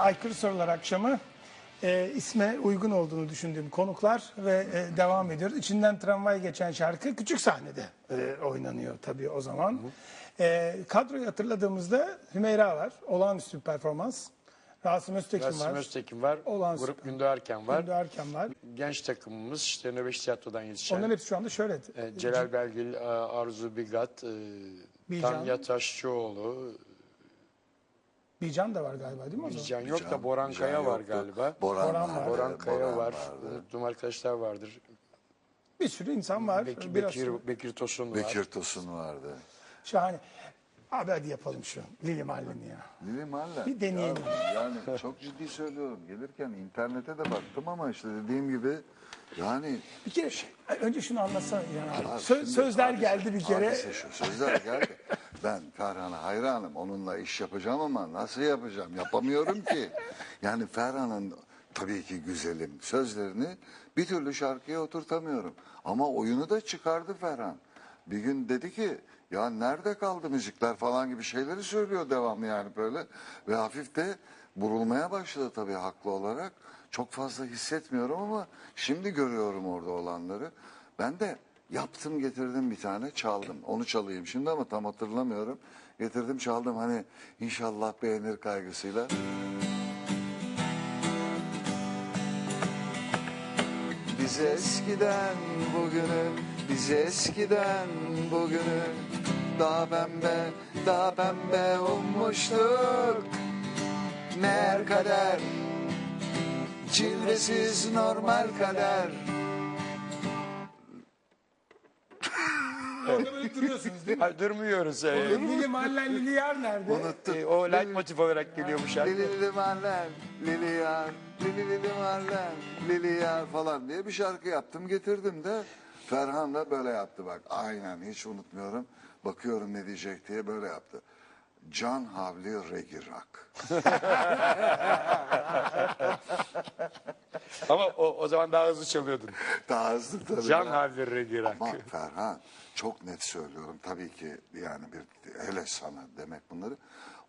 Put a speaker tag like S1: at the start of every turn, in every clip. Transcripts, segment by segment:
S1: Aykırı Sorular akşamı e, isme uygun olduğunu düşündüğüm konuklar ve e, devam ediyoruz. İçinden tramvay geçen şarkı küçük sahnede e, oynanıyor tabii o zaman. E, kadroyu hatırladığımızda Hümeyra var. Olağanüstü bir performans. Rasim Öztekin
S2: Rasim
S1: var.
S2: Öztekin var.
S1: Olağanüstü.
S2: Grup Gündoğu Erken var.
S1: Gündoğu Erken var.
S2: Genç takımımız işte Nöbeş Tiyatro'dan yetişen.
S1: Onların hepsi şu anda şöyle.
S2: e, Celal Belgil, e, Arzu Bigat, e,
S1: Bilcan.
S2: Tanya Taşçıoğlu,
S1: Bican da var galiba değil mi o zaman?
S2: Can yok da Boran
S3: Can
S2: Kaya var
S3: yoktu.
S2: galiba.
S3: Boran,
S1: Boran var.
S2: Boran Kaya
S3: Boran
S2: var.
S3: vardı.
S2: Unuttuğum arkadaşlar vardır.
S1: Bir sürü insan var.
S2: Bek-
S1: Biraz
S2: Bekir, Bekir Tosun var.
S3: Bekir Tosun vardı.
S1: şahane. Abi hadi yapalım şu Lili Marlin'i ya.
S3: Lili Marlen.
S1: Bir deneyelim.
S3: Ya, yani çok ciddi söylüyorum. Gelirken internete de baktım ama işte dediğim gibi yani
S1: Bir kere şey, önce şunu anlatsana İlhan abi.
S3: Abi
S1: Sö-
S3: şimdi
S1: sözler
S3: hadise-
S1: geldi bir kere.
S3: hadise şu, sözler geldi. Ben Ferhan'a hayranım. Onunla iş yapacağım ama nasıl yapacağım? Yapamıyorum ki. Yani Ferhan'ın tabii ki güzelim sözlerini bir türlü şarkıya oturtamıyorum. Ama oyunu da çıkardı Ferhan. Bir gün dedi ki ya nerede kaldı müzikler falan gibi şeyleri söylüyor devamlı yani böyle. Ve hafif de burulmaya başladı tabii haklı olarak. Çok fazla hissetmiyorum ama şimdi görüyorum orada olanları. Ben de yaptım getirdim bir tane çaldım. Onu çalayım şimdi ama tam hatırlamıyorum. Getirdim çaldım hani inşallah beğenir kaygısıyla. Biz eskiden bugünü, biz eskiden bugünü daha pembe, daha pembe ummuştuk. Meğer kader, cilvesiz normal kader.
S1: Orada böyle duruyorsunuz değil mi?
S2: Hayır, durmuyoruz. E,
S1: Lili Marlen, Lili Yar nerede?
S3: Unuttum.
S2: e, o leitmotiv olarak geliyor bu şarkı.
S3: Lili Lili Marlen, Lili Yar, Lili Lili Marlen, Lili Yar falan diye bir şarkı yaptım getirdim de Ferhan da böyle yaptı bak aynen hiç unutmuyorum. Bakıyorum ne diyecek diye böyle yaptı. Can Havli Regirak.
S2: Ama o, o zaman daha hızlı çalıyordun.
S3: Daha hızlı tabii.
S2: Can Havli Girak.
S3: Ama Ferhan çok net söylüyorum tabii ki yani bir hele sana demek bunları.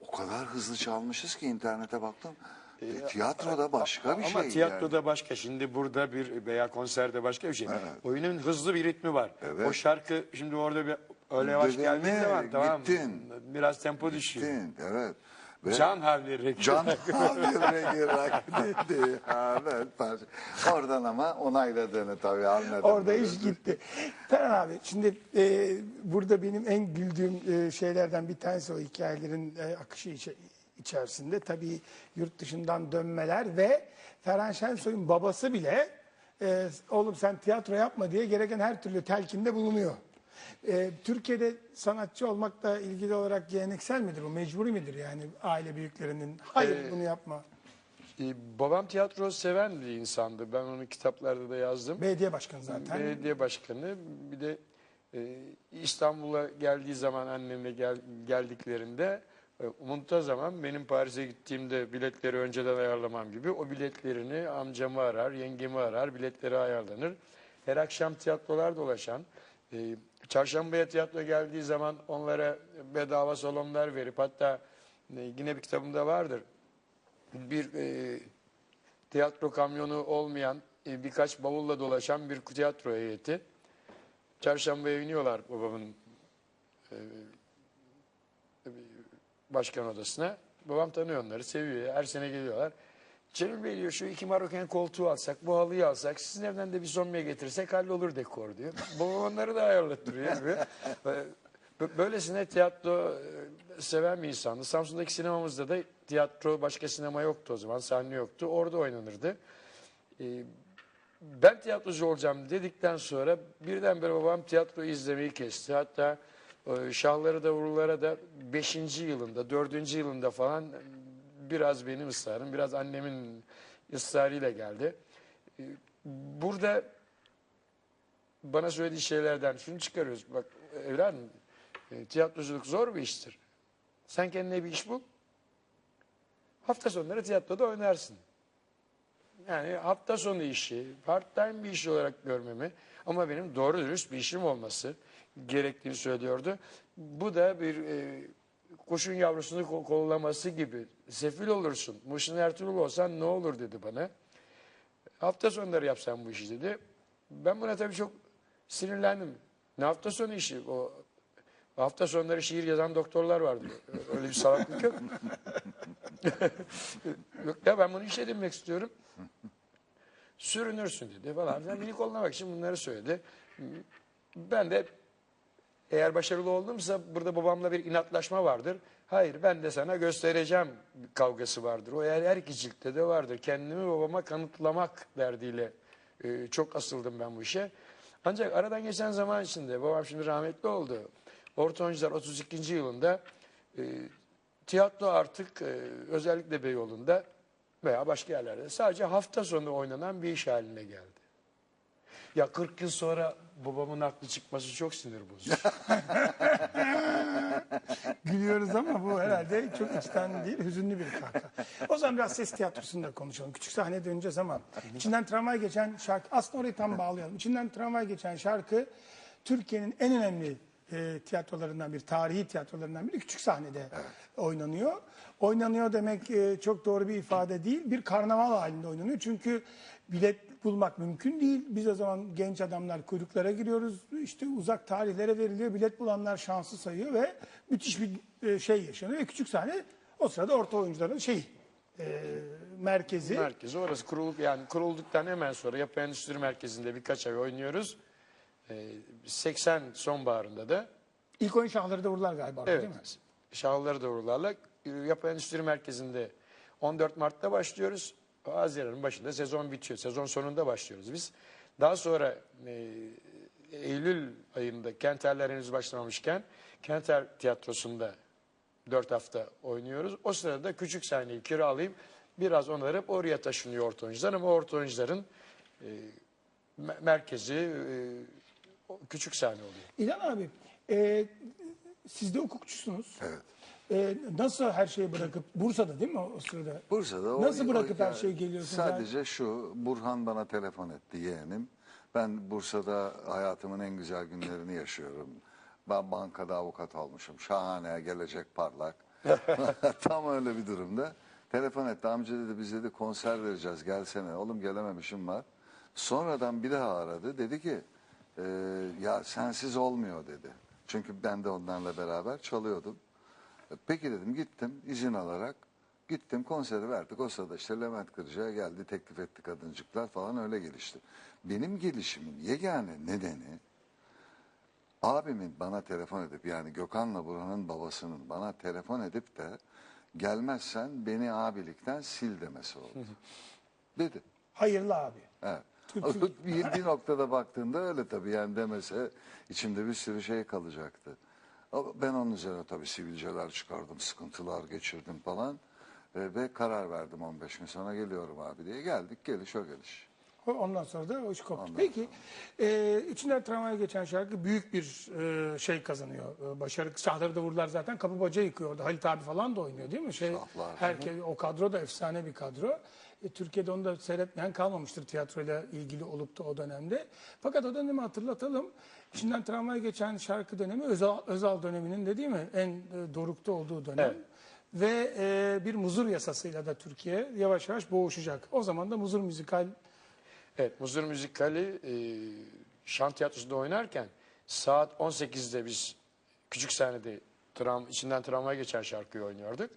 S3: O kadar hızlı çalmışız ki internete baktım. E, tiyatroda başka bir
S2: Ama
S3: şey
S2: tiyatroda
S3: yani.
S2: başka. Şimdi burada bir veya konserde başka bir şey.
S3: Evet.
S2: Oyunun hızlı bir ritmi var.
S3: Evet.
S2: O şarkı şimdi orada bir öyle yavaş
S3: Dedene
S2: geldiği zaman tamam.
S3: gittin.
S2: Biraz tempo düşüyor.
S3: Gittin, evet. Ve
S2: Can Havli Girak.
S3: Can Havli Regirak dedi. Ha, evet. Oradan ama onayladığını tabii anladım.
S1: Orada iş gitti. Ferhan abi şimdi e, burada benim en güldüğüm e, şeylerden bir tanesi o hikayelerin e, akışı içe- içerisinde. Tabii yurt dışından dönmeler ve Ferhan Şensoy'un babası bile e, oğlum sen tiyatro yapma diye gereken her türlü telkinde bulunuyor. E, Türkiye'de sanatçı olmakla ilgili olarak geleneksel midir bu? Mecburi midir yani aile büyüklerinin? Hayır bunu yapma.
S2: Ee, babam tiyatro seven bir insandı. Ben onu kitaplarda da yazdım.
S1: Belediye başkanı zaten.
S2: Belediye başkanı bir de e, İstanbul'a geldiği zaman annemle gel, geldiklerinde e, muntazaman benim Paris'e gittiğimde biletleri önceden ayarlamam gibi o biletlerini amcamı arar, yengemi arar, biletleri ayarlanır. Her akşam tiyatrolar dolaşan, e, çarşambaya tiyatro geldiği zaman onlara bedava salonlar verip hatta e, yine bir kitabımda vardır. Bir e, tiyatro kamyonu olmayan e, birkaç bavulla dolaşan bir tiyatro heyeti. Çarşambaya iniyorlar babamın e, başkan odasına. Babam tanıyor onları, seviyor. Her sene geliyorlar. Cemil Bey diyor şu iki Maroken koltuğu alsak, bu halıyı alsak, sizin evden de bir zombiye getirsek hallolur dekor diyor. Babam onları da ayarlattırıyor. bö- Böylesine tiyatro e, seven bir insandı. Samsun'daki sinemamızda da tiyatro başka sinema yoktu o zaman, sahne yoktu. Orada oynanırdı. E, ben tiyatrocu olacağım dedikten sonra birdenbire babam tiyatro izlemeyi kesti. Hatta e, Şahları da Vurullara da 5. yılında, 4. yılında falan biraz benim ısrarım, biraz annemin ısrarıyla geldi. E, Burada bana söylediği şeylerden şunu çıkarıyoruz. Bak evladım, e, tiyatroculuk zor bir iştir. Sen kendine bir iş bul. Hafta sonları tiyatroda oynarsın. Yani hafta sonu işi, part time bir iş olarak görmemi ama benim doğru dürüst bir işim olması gerektiğini söylüyordu. Bu da bir e, kuşun yavrusunu ko- kollaması gibi sefil olursun. Muhsin Ertuğrul olsan ne olur dedi bana. Hafta sonları yapsam bu işi dedi. Ben buna tabii çok sinirlendim. Ne hafta sonu işi? O hafta sonları şiir yazan doktorlar vardı. Öyle bir salaklık yok. yok ya ben bunu iş edinmek istiyorum. Sürünürsün dedi falan. filan. Beni kollamak için bunları söyledi. Ben de eğer başarılı oldumsa burada babamla bir inatlaşma vardır. Hayır ben de sana göstereceğim kavgası vardır. O eğer her iki ciltte de vardır. Kendimi babama kanıtlamak derdiyle e, çok asıldım ben bu işe. Ancak aradan geçen zaman içinde babam şimdi rahmetli oldu. Orta Oyuncular 32. yılında e, tiyatro artık e, özellikle Beyoğlu'nda veya başka yerlerde sadece hafta sonu oynanan bir iş haline geldi. Ya 40 yıl sonra babamın aklı çıkması çok sinir bozucu.
S1: Gülüyoruz ama bu herhalde çok içten değil, hüzünlü bir kahkaha. O zaman biraz ses tiyatrosunda konuşalım. Küçük sahneye döneceğiz ama içinden tramvay geçen şarkı, aslında orayı tam bağlayalım. İçinden tramvay geçen şarkı Türkiye'nin en önemli e, tiyatrolarından bir, tarihi tiyatrolarından biri küçük sahnede oynanıyor. Oynanıyor demek e, çok doğru bir ifade değil. Bir karnaval halinde oynanıyor. Çünkü bilet bulmak mümkün değil. Biz o zaman genç adamlar kuyruklara giriyoruz. İşte uzak tarihlere veriliyor. Bilet bulanlar şanslı sayıyor ve müthiş bir e, şey yaşanıyor. Ve küçük sahne o sırada orta oyuncuların şey merkezi.
S2: Merkezi orası kurulup yani kurulduktan hemen sonra Yapı Endüstri Merkezi'nde birkaç ay oynuyoruz. Ee, 80 sonbaharında da
S1: İlk oyun şahları da vururlar galiba
S2: evet
S1: değil mi?
S2: Şahlıları doğrularla e, Yapı Endüstri Merkezi'nde 14 Mart'ta başlıyoruz. Haziran'ın başında sezon bitiyor. Sezon sonunda başlıyoruz biz. Daha sonra e, Eylül ayında Kenterler henüz başlamamışken Kenter Tiyatrosu'nda 4 hafta oynuyoruz. O sırada küçük sahneyi kiralayıp biraz onarıp oraya taşınıyor orta oyuncular ama orta oyuncuların e, me- merkezi e, küçük sahne oluyor.
S1: İlhan abi, e, siz de hukukçusunuz.
S3: Evet.
S1: E, nasıl her şeyi bırakıp, Bursa'da değil mi o, sırada?
S3: Bursa'da o-
S1: Nasıl bırakıp
S3: o-
S1: her şeyi geliyorsunuz?
S3: Sadece şu, Burhan bana telefon etti yeğenim. Ben Bursa'da hayatımın en güzel günlerini yaşıyorum. Ben bankada avukat olmuşum. Şahane, gelecek parlak. Tam öyle bir durumda. Telefon etti. Amca dedi biz dedi konser vereceğiz gelsene. Oğlum gelememişim var. Sonradan bir daha aradı. Dedi ki "Ee, ya sensiz olmuyor dedi. Çünkü ben de onlarla beraber çalıyordum. Peki dedim gittim izin alarak gittim konseri verdik. O sırada işte Levent Kırca'ya geldi teklif etti kadıncıklar falan öyle gelişti. Benim gelişimin yegane nedeni abimin bana telefon edip yani Gökhan'la Burhan'ın babasının bana telefon edip de gelmezsen beni abilikten sil demesi oldu. Dedi.
S1: Hayırlı abi.
S3: Evet. Bir, bir noktada baktığında öyle tabii yani demese içimde bir sürü şey kalacaktı. Ben onun üzerine tabii sivilceler çıkardım, sıkıntılar geçirdim falan. Ve, ve karar verdim 15 gün sonra geliyorum abi diye. Geldik geliş o geliş.
S1: O- Ondan sonra da o iş koptu.
S3: Ondan
S1: Peki, e, içinden tramvaya geçen şarkı büyük bir e, şey kazanıyor. E, başarı, şahları da vurdular zaten. Kapı baca yıkıyor orada. Halit abi falan da oynuyor değil mi? Şey,
S3: Şahlar,
S1: herkes, o kadro da efsane bir kadro. E, Türkiye'de onu da seyretmeyen kalmamıştır tiyatroyla ilgili olup da o dönemde. Fakat o dönemi hatırlatalım. İçinden tramvaya geçen şarkı dönemi Özal, Özal döneminin de değil mi? En e, dorukta olduğu dönem.
S2: Evet.
S1: Ve e, bir muzur yasasıyla da Türkiye yavaş yavaş boğuşacak. O zaman da muzur müzikal
S2: Evet, Muzur Müzikali e, şan tiyatrosunda oynarken saat 18'de biz küçük sahnede tram, içinden tramvaya geçen şarkıyı oynuyorduk.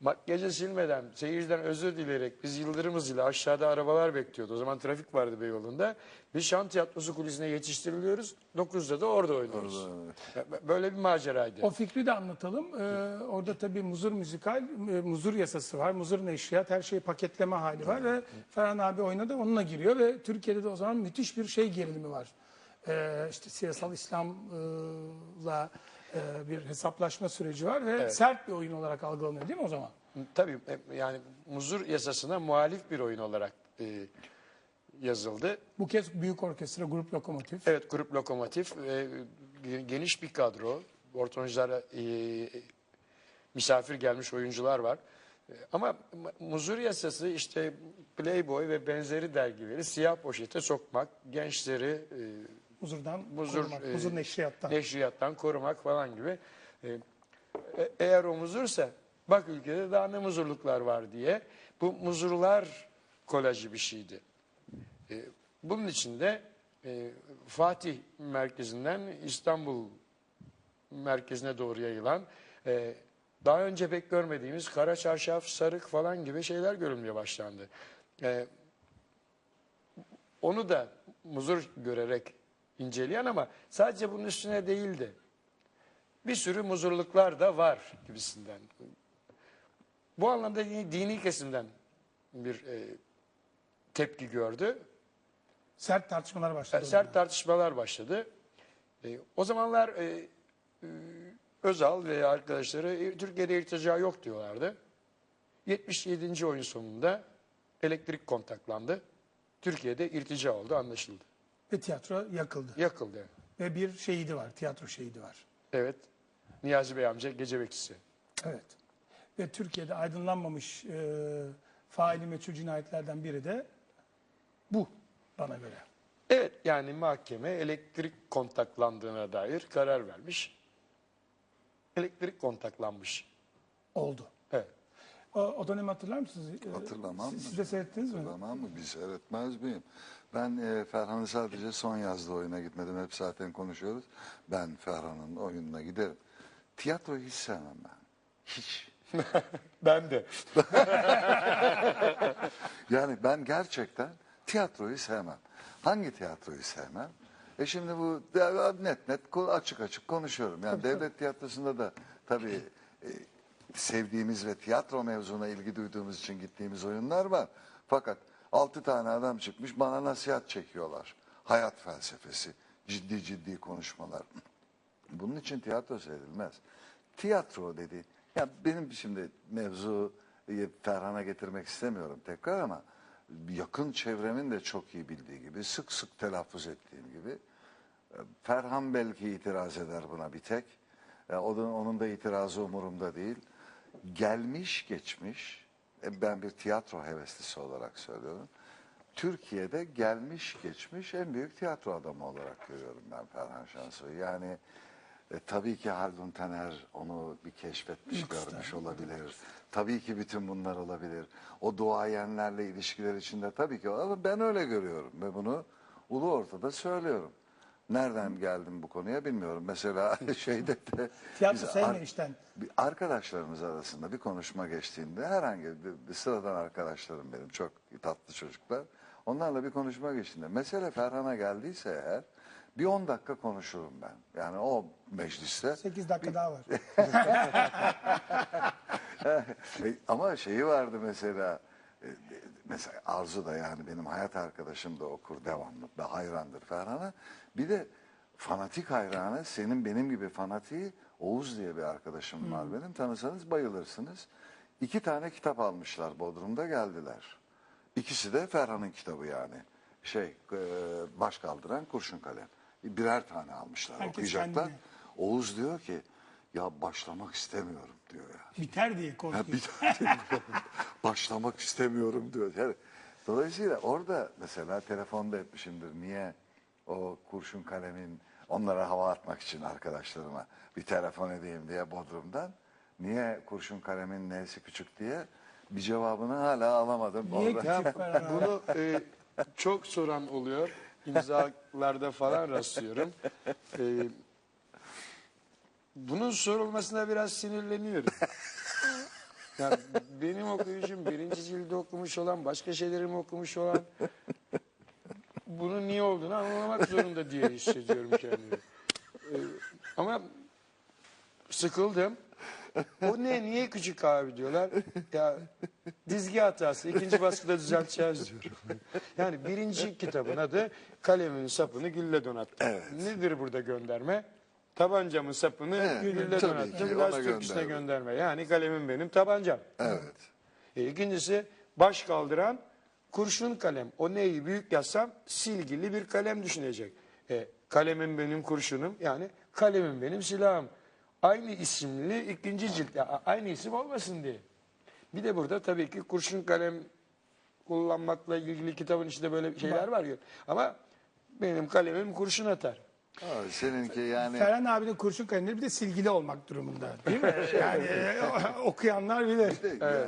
S2: Makyajı silmeden, seyirciden özür dileyerek biz Yıldırım ile aşağıda arabalar bekliyordu. O zaman trafik vardı Beyoğlu'nda. Biz şan tiyatrosu kulisine yetiştiriliyoruz. 9'da da orada oynuyoruz. Böyle bir maceraydı.
S1: O fikri de anlatalım. Ee, orada tabii muzur müzikal, e, muzur yasası var, muzur neşriyat, her şeyi paketleme hali var ve Ferhan abi oynadı onunla giriyor ve Türkiye'de de o zaman müthiş bir şey gerilimi var. Ee, işte siyasal İslam'la e, bir hesaplaşma süreci var ve sert bir oyun olarak algılanıyor değil mi o zaman?
S2: Tabii e, yani Muzur yasasına muhalif bir oyun olarak e, yazıldı.
S1: Bu kez büyük orkestra, grup lokomotif.
S2: Evet grup lokomotif ve e, geniş bir kadro. Orta oyunculara e, misafir gelmiş oyuncular var. E, Ama Muzur yasası işte Playboy ve benzeri dergileri siyah poşete sokmak, gençleri e,
S1: Muzurdan
S2: Muzur,
S1: korumak,
S2: e,
S1: muzur neşriyattan.
S2: neşriyattan korumak falan gibi. E, e- eğer o muzursa bak ülkede daha ne muzurluklar var diye bu muzurlar kolajı bir şeydi. E, bunun için de e, Fatih merkezinden İstanbul merkezine doğru yayılan e, daha önce pek görmediğimiz kara çarşaf, sarık falan gibi şeyler görülmeye başlandı. E, onu da muzur görerek inceleyen ama sadece bunun üstüne değildi. Bir sürü muzurluklar da var gibisinden. Bu anlamda dini, dini kesimden bir e, tepki gördü.
S1: Sert tartışmalar başladı.
S2: E, Sert tartışmalar başladı. E, o zamanlar e, e, Özal ve arkadaşları e, Türkiye'de irtica yok diyorlardı. 77. oyun sonunda elektrik kontaklandı. Türkiye'de irtica oldu anlaşıldı.
S1: Ve tiyatro yakıldı.
S2: Yakıldı.
S1: Ve bir şehidi var, tiyatro şehidi var.
S2: Evet. Niyazi Bey amca gece bekçisi.
S1: Evet. Ve Türkiye'de aydınlanmamış e, faili meçhul cinayetlerden biri de bu bana göre.
S2: Evet yani mahkeme elektrik kontaklandığına dair karar vermiş. Elektrik kontaklanmış.
S1: Oldu. O, o dönemi hatırlar mısınız? E,
S3: Hatırlamam
S1: siz,
S3: mı?
S1: siz de seyrettiniz mi?
S3: Tamam mı? Biz seyretmez miyim? Ben e, Ferhan'ı sadece son yazdığı oyuna gitmedim. Hep zaten konuşuyoruz. Ben Ferhan'ın oyununa giderim. Tiyatroyu hiç sevmem ben. Hiç.
S2: Ben de.
S3: Yani ben gerçekten tiyatroyu sevmem. Hangi tiyatroyu sevmem? E şimdi bu net net açık açık konuşuyorum. Yani devlet tiyatrosunda da tabii e, sevdiğimiz ve tiyatro mevzuna ilgi duyduğumuz için gittiğimiz oyunlar var. Fakat altı tane adam çıkmış bana nasihat çekiyorlar. Hayat felsefesi, ciddi ciddi konuşmalar. Bunun için tiyatro seyredilmez. Tiyatro dedi. Ya benim şimdi mevzu Ferhan'a getirmek istemiyorum tekrar ama yakın çevremin de çok iyi bildiği gibi sık sık telaffuz ettiğim gibi e, Ferhan belki itiraz eder buna bir tek. E, o da, onun da itirazı umurumda değil. Gelmiş geçmiş e, ben bir tiyatro heveslisi olarak söylüyorum. Türkiye'de gelmiş geçmiş en büyük tiyatro adamı olarak görüyorum ben Ferhan Şansoy'u. Yani e, tabii ki Haldun Taner onu bir keşfetmiş, görmüş olabilir. Tabii ki bütün bunlar olabilir. O duayenlerle ilişkiler içinde tabii ki ama ben öyle görüyorum ve bunu ulu ortada söylüyorum. Nereden geldim bu konuya bilmiyorum. Mesela şeyde de
S1: Tiyatro
S3: biz bir arkadaşlarımız arasında bir konuşma geçtiğinde herhangi bir, bir sıradan arkadaşlarım benim çok tatlı çocuklar. Onlarla bir konuşma geçtiğinde mesele Ferhan'a geldiyse eğer bir 10 dakika konuşurum ben. Yani o mecliste
S1: 8 dakika daha var.
S3: E, Ama şeyi vardı mesela e, mesela Arzu da yani benim hayat arkadaşım da okur devamlı ve hayrandır Ferhan'a. Bir de fanatik hayranı senin benim gibi fanatiği Oğuz diye bir arkadaşım var benim. Tanısanız bayılırsınız. İki tane kitap almışlar Bodrum'da geldiler. İkisi de Ferhan'ın kitabı yani. Şey e, baş kaldıran kurşun kalem. Birer tane almışlar
S1: Herkes
S3: okuyacaklar.
S1: kendine.
S3: Oğuz diyor ki ya başlamak istemiyorum diyor ya.
S1: Biter diye
S3: Ha,
S1: korkuyor.
S3: bir tane başlamak istemiyorum diyor. Yani, dolayısıyla orada mesela telefonda etmişimdir. Niye o kurşun kalemin onlara hava atmak için arkadaşlarıma bir telefon edeyim diye Bodrum'dan. Niye kurşun kalemin nesi küçük diye bir cevabını hala alamadım.
S1: Niye küçük?
S2: Bunu e, çok soran oluyor. İmzalarda falan rastlıyorum. E, bunun sorulmasına biraz sinirleniyorum. Yani benim okuyuşum birinci cildi okumuş olan, başka şeylerimi okumuş olan bunun niye olduğunu anlamak zorunda diye hissediyorum kendimi. E, ama sıkıldım. O ne, niye küçük abi diyorlar. Ya dizgi hatası, ikinci baskıda düzelteceğiz diyorum. Yani birinci kitabın adı Kalemin sapını gülle donattım. Nedir burada gönderme? Tabancamın sapını
S3: Evet,
S2: gülle
S3: tabii
S2: donattım. Laz Türküsü'ne gönderme. Yani kalemim benim tabancam.
S3: Evet.
S2: E, ikincisi baş kaldıran kurşun kalem. O neyi büyük yazsam silgili bir kalem düşünecek. E, kalemim benim kurşunum yani kalemim benim silahım. Aynı isimli ikinci cilt ya, aynı isim olmasın diye. Bir de burada tabii ki kurşun kalem kullanmakla ilgili kitabın içinde böyle şeyler var ya. Ama benim kalemim kurşun atar.
S3: Ha, seninki yani
S1: Ferhan abinin kurşun kalemleri bir de silgili olmak durumunda değil mi? Yani e, okuyanlar bilir.
S3: yani